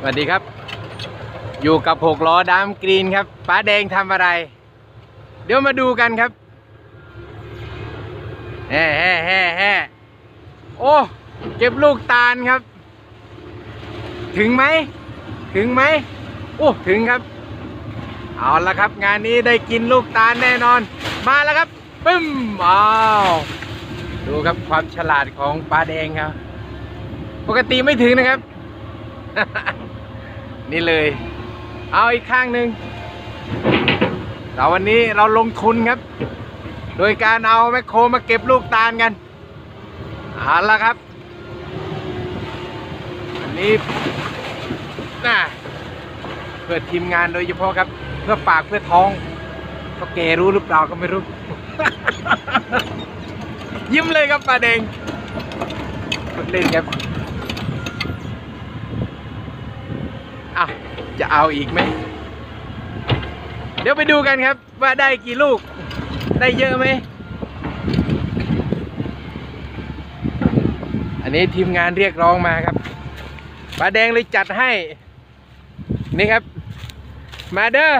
สวัสดีครับ อยู่กับหกล้อดามกรีนครับป้าแดงทำอะไร เดี๋ยวมาดูกันครับแฮ่แฮ่แฮ่แฮ่โอ้เก็บลูกตาลครับ ถึงไหม ถึงไหมโอ้ถึงครับ เอาละครับ งานนี้ได้กินลูกตาลแน่นอน มาแล้วครับปึ้มอ้าวดูครับความฉลาดของป้าแดงครับ ปกติไม่ถึงนะครับ นี่เลย เอาอีกข้างหนึ่งแต่วันนี้เราลงทุนครับ โดยการเอาแมคโครมาเก็บลูกตาลกันเอาละครับ อันนี้น่ะเพื่อทีมงานโดยเฉพาะครับ เพื่อปากเพื่อท้องก็แกรู้หรือเปล่าก็ไม่รู้ ยิ้มเลยครับปลาแดงเล่นครับ อะ จะเอาอีกไหม เดี๋ยวไปดูกันครับ ว่าได้กี่ลูก ได้เยอะไหม อันนี้ทีมงานเรียกร้องมาครับปลาแดงเลยจัดให้ นี่ครับ มาเด้อ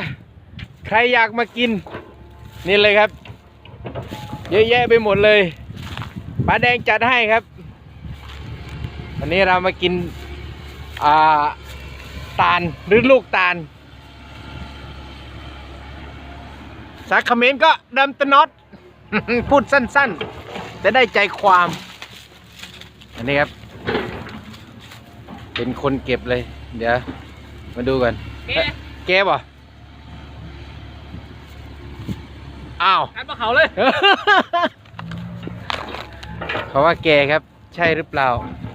ใครอยากมากิน นี่เลยครับ เยอะแยะไปหมดเลยปลาแดงจัดให้ครับ วันนี้เรามากิน อ่า ตาลหรือลูกตาลสาคเขมนก็ดำตะน็อตพูดสั้นๆ จะได้ใจความ อันนี้ครับ เป็นคนเก็บเลย เดี๋ยว มาดูกันแกเอ๊ะแกบ่อ้าวขันมาเขาเลยเขาว่าแกครับ ใช่หรือเปล่านี่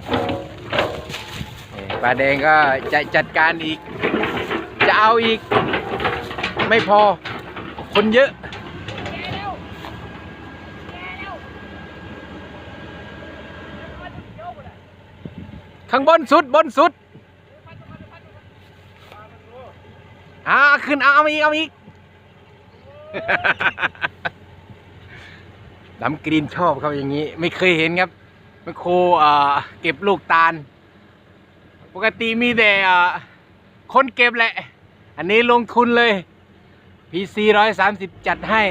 ปลาแดงก็จะจัดการอีก จะเอาอีก ไม่พอ คนเยอะข้างบนสุดบนสุดอ่าขึ้นเอาเอาอีกเอาอีกดำกรีนชอบครับอย่างนี้ ไม่เคยเห็นครับแมคโครอ่าเก็บลูกตาล ปกติมีแต่คนเก็บแหละ อันนี้ลงทุนเลย PC ร้อยสามสิบจัดให้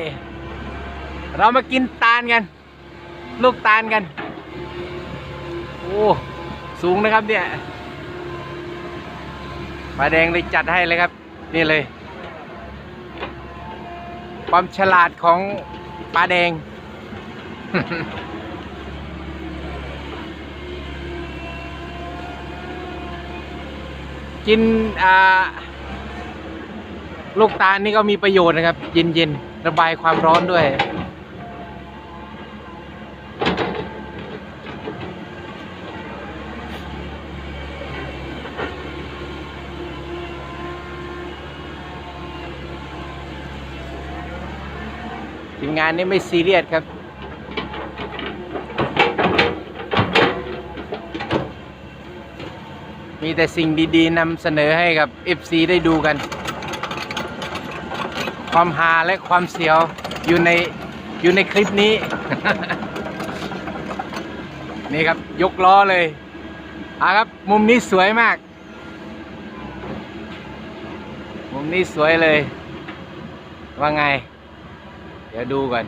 เรามากินตาลกัน ลูกตาลกัน โอ้สูงนะครับเนี่ยปลาแดงเลยจัดให้เลยครับ นี่เลย ความฉลาดของปลาแดง กินอ่าลูกตาลนี่ก็มีประโยชน์นะครับ เย็นๆ ระบายความร้อนด้วย ทีมงานนี่ไม่ซีเรียสครับ มีแต่สิ่งดีๆนำเสนอให้กับ FC ได้ดูกัน ความฮาและความเสียวอยู่ในอยู่ในคลิปนี้ นี่ครับยกล้อเลยอะครับ มุมนี้สวยมาก มุมนี้สวยเลย ว่าไง เดี๋ยวดูก่อน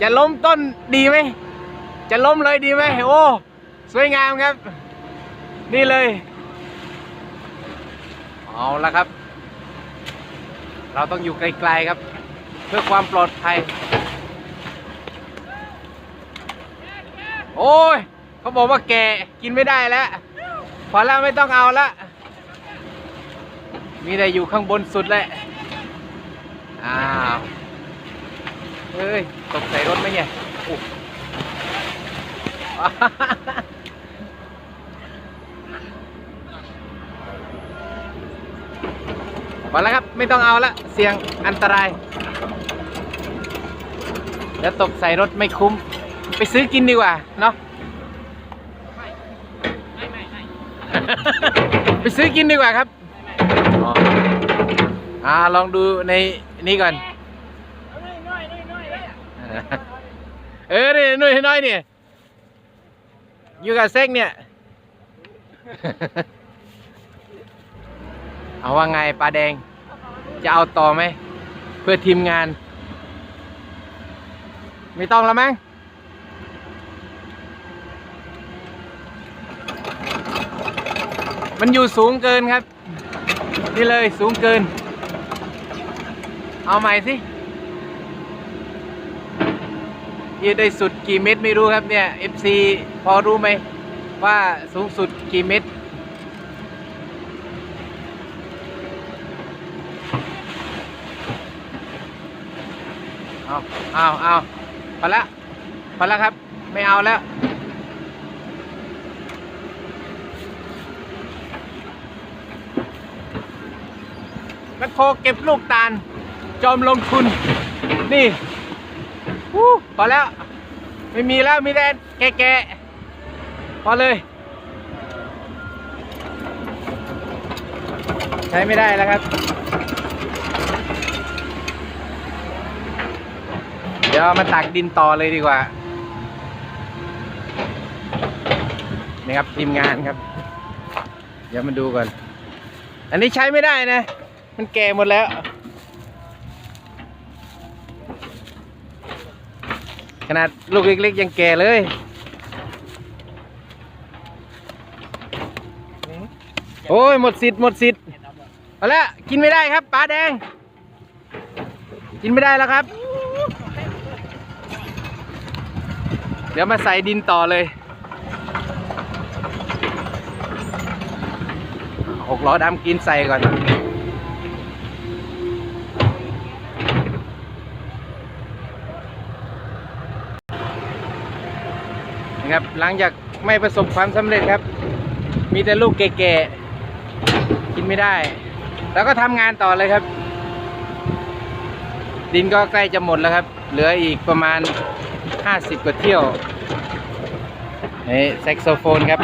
จะล้มต้นดีไหม จะล้มเลยดีไหมโอ้ สวยงามครับ นี่เลย เอาละครับ เราต้องอยู่ไกลๆครับ เพื่อความปลอดภัย โอ้ย เขาบอกว่าแกกินไม่ได้แล้ว พอแล้วไม่ต้องเอาละมีแต่อยู่ข้างบนสุดแหละ อ้าว เฮ้ย ตกใส่รถไหมเนี่ยโอ้ พอแล้วครับ ไม่ต้องเอาละ เสี่ยงอันตราย แล้วตกใส่รถไม่คุ้ม ไปซื้อกินดีกว่าเนาะไปซื้อกินดีกว่าครับอ๋ออ่าลองดูในนี้ก่อน เอาน้อยน้อยน้อยน้อยเลยอะเออนี่หนุ่ยน้อยเนี่ยอยู่กับเซ็กเนี่ย เอาว่าไงปลาแดง จะเอาต่อไหม เพื่อทีมงาน ไม่ต้องแล้วมั้งมันอยู่สูงเกินครับ นี่เลยสูงเกิน เอาใหม่สิยืดได้สุดกี่เมตรไม่รู้ครับเนี่ย FC พอรู้ไหมว่าสูงสุดกี่เมตร เอาเอาเอาพอละพอละครับ ไม่เอาแล้วแมคโครเก็บลูกตาล จอมลงทุน นี่วู้พอแล้ว ไม่มีแล้ว มีแต่แก่ๆพอเลย ใช้ไม่ได้แล้วครับ เดี๋ยวมาตักดินต่อเลยดีกว่า นี่ครับทีมงานครับ เดี๋ยวมาดูก่อน อันนี้ใช้ไม่ได้นะ มันแก่หมดแล้ว ขนาดลูกเล็กๆยังแก่เลยโอ้ยหมดสิทธิ์หมดสิทธิ์เอาละกินไม่ได้ครับปลาแดง กินไม่ได้แล้วครับ เดี๋ยวมาใส่ดินต่อเลยหกล้อดำกินใส่ก่อน นะครับ หลังจากไม่ประสบความสำเร็จครับ มีแต่ลูกแก่ๆ กินไม่ได้ แล้วก็ทำงานต่อเลยครับ ดินก็ใกล้จะหมดแล้วครับ เหลืออีกประมาณ 50 กว่าเที่ยวนี่แซกโซโฟนครับ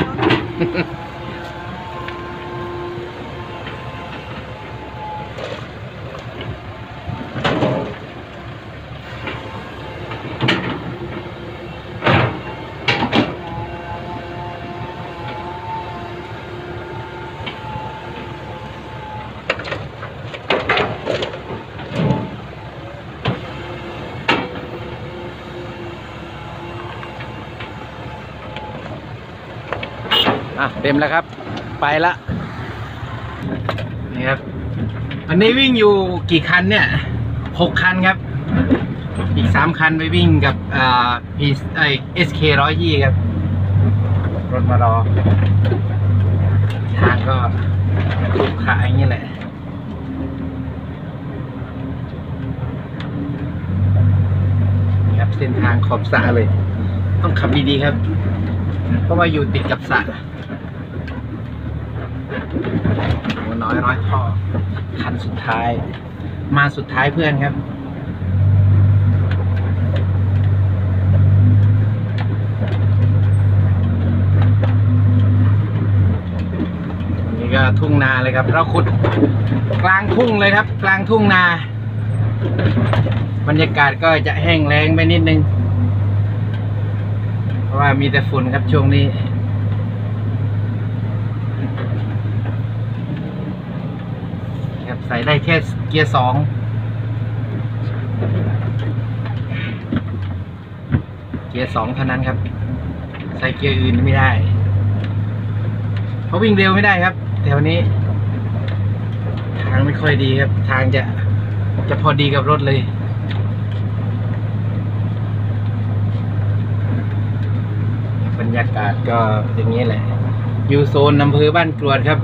อะเต็มแล้วครับ ไปละนี่ครับอันนี้วิ่งอยู่กี่คันเนี่ยหกคันครับ อีกสามคันไปวิ่งกับอ่าพีไอเอสเคร้อยยี่ครับ รถมารอ ทางก็ขรุขระอย่างนี้แหละนะครับเส้นทางขอบสระเลย ต้องขับดีๆครับ เพราะว่าอยู่ติดกับสระ้อยร้อยท่อคันสุดท้าย มาสุดท้ายเพื่อนครับนนี้ก็ทุ่งนาเลยครับ เราขุดกลางทุ่งเลยครับ กลางทุ่งนา บรรยากาศก็จะแห้งแล้งไปนิดนึง เพราะว่ามีแต่ฝุ่นครับช่วงนี้ ครับ ใส่ได้แค่เกียร์สองเกียร์สองเท่านั้นครับ ใส่เกียร์อื่นไม่ได้เพราะวิ่งเร็วไม่ได้ครับแถวนี้ ทางไม่ค่อยดีครับ ทางจะจะพอดีกับรถเลยบรรยากาศก็อย่างนี้แหละ อยู่โซนอำเภอบ้านกรวดครับ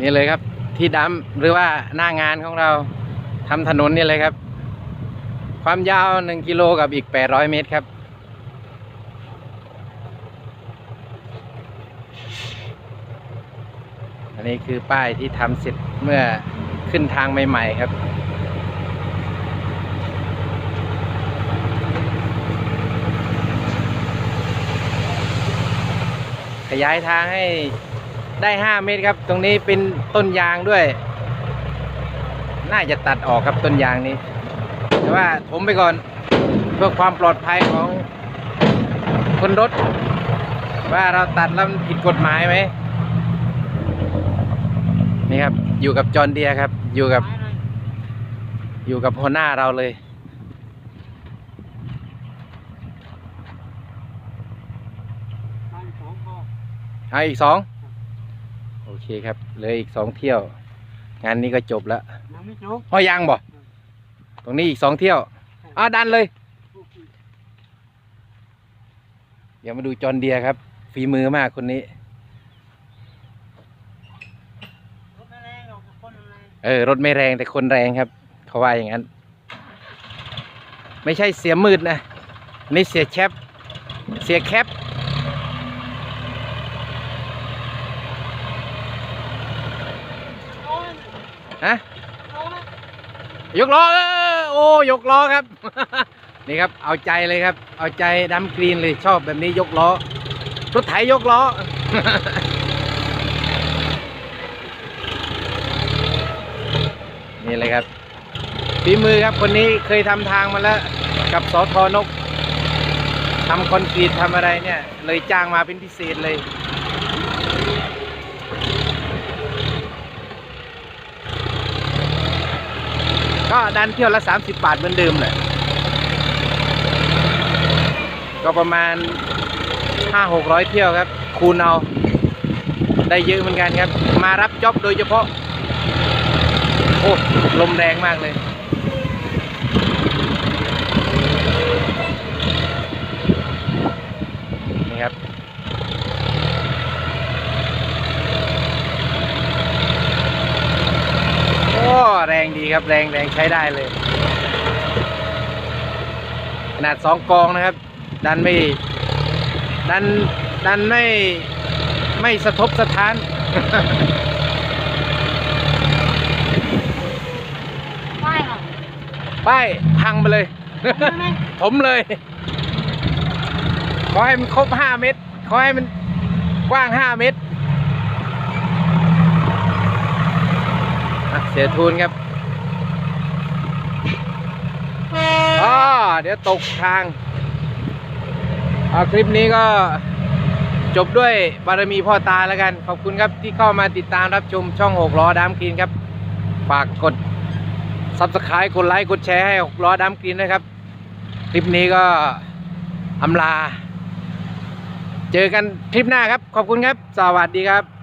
นี่เลยครับ ที่ดำหรือว่าหน้างานของเราทำถนนนี่เลยครับ ความยาวหนึ่งกิโลกับอีกแปดร้อยเมตรครับ อันนี้คือป้ายที่ทำเสร็จเมื่อขึ้นทางใหม่ ๆ ครับขยายทางให้ ได้ 5 เมตรครับ ตรงนี้เป็นต้นยางด้วย น่าจะตัดออกครับต้นยางนี้ แต่ว่าผมไปก่อนเพื่อความปลอดภัยของคนรถ ว่าเราตัดแล้วมันผิดกฎหมายไหมนี่ครับ อยู่กับจอห์นเดียครับ อยู่กับ อยู่กับหัวหน้าเราเลยเอาอีกสองโอ เคครับเหลืออีกสองเที่ยว งานนี้ก็จบแล้วยังไม่จบอ๋อยังบ่ตรงนี้อีกสองเที่ยวอ้าวดันเลย เดี๋ยวมาดูจอห์นเดียครับ ฝีมือมากคนนี้รถไม่แรงหรอกคนแรงเออ รถไม่แรงแต่คนแรงครับ เขาว่าอย่างนั้น ไม่ใช่เสียมืดนะ นี่เสียแคป เสียแคป โอ้ย ฮะยกล้อเออโอ้ยกล้อครับ นี่ครับเอาใจเลยครับ เอาใจดำกรีนเลยชอบแบบนี้ยกล้อรถไถยกล้อนี่เลยครับฝีมือครับคนนี้เคยทำทางมาแล้ว กับสอทอนกทำคอนกรีตทำอะไรเนี่ย เลยจ้างมาเป็นพิเศษเลย ก็ดันเที่ยวละ 30 บาทเหมือนเดิมแหละก็ประมาณ 5-600 เที่ยวครับ คูณเอา ได้เยอะเหมือนกันครับ มารับจ็อบโดยเฉพาะ โอ้ ลมแรงมากเลย นี่ครับ โอ้ แรงดี ครับแรงแรงใช้ได้เลย ขนาดสองกองนะครับ ดันไม่ ดันดันไม่ไม่สะทบสะท้าน ป้ายหรอป้ายพังไปเลยไม่ผมเลย ขอให้มันครบห้าเมตร ขอให้มันกว้างห้าเมตรอะเสียทุนครับอ๋อ เดี๋ยวตกทางเอาคลิปนี้ก็จบด้วยบารมีพ่อตาแล้วกัน ขอบคุณครับที่เข้ามาติดตามรับชมช่องหกล้อดามกรีนครับ ฝากกดซับสไครต์กดไลค์กดแชร์ให้หกล้อดำกินนะครับ คลิปนี้ก็อำลา เจอกันคลิปหน้าครับ ขอบคุณครับ สวัสดีครับ